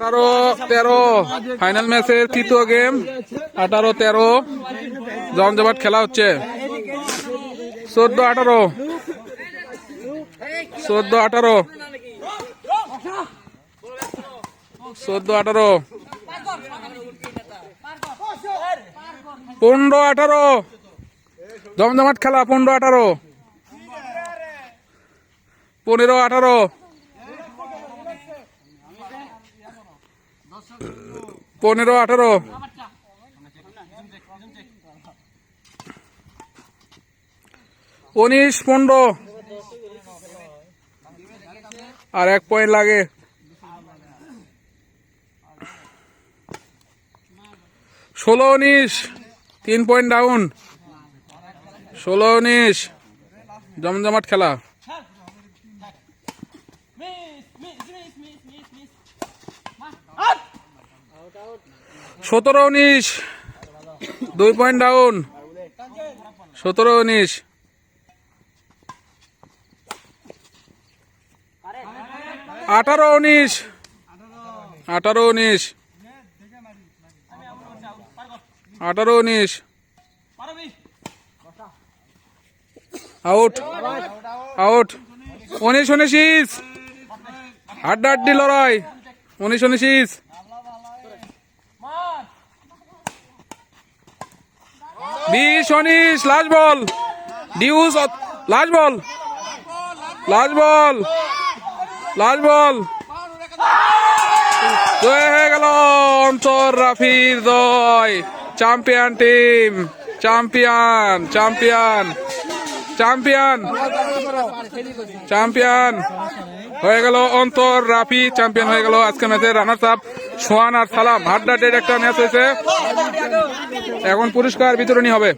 আঠারো তেরো। ফাইনাল ম্যাচের তৃতীয় গেম আঠারো, তেরো। জমজমাট খেলা হচ্ছে। চোদ্দ, আঠারো। চোদ্দ আঠারো। চোদ্দ, আঠারো। পনেরো, আঠারো। জমজমাট খেলা, পনেরো, আঠারো। পনেরো, আঠারো। পনেরো, আঠারো। উনিশ, পনেরো। আর এক পয়েন্ট লাগে। ষোলো, উনিশ। তিন পয়েন্ট ডাউন ষোলো, উনিশ। জমজমাট খেলা। সতেরো উনিশ। দুই পয়েন্ট ডাউন। সতেরো উনিশ। আঠারো উনিশ। আঠারো উনিশ। আঠারো উনিশ। আউট। আউট। উনিশ উনিশিস হাড্ডা হাড্ডি লড়াই। উনিশ উনিশিস বিশ উনিশ last ball. Deuce last ball. Last ball. Last ball. হয়ে গেল অন্তর রাফির দয় champion team champion champion champion champion হয়ে গেল অন্তর, রাফি চ্যাম্পিয়ন হয়ে গেল আজকে ম্যাচে রানার আপ সোহান আর সালাম। হাড্ডা ডেট একটা ম্যাচ হয়েছে। এখন পুরস্কার বিতরণী হবে।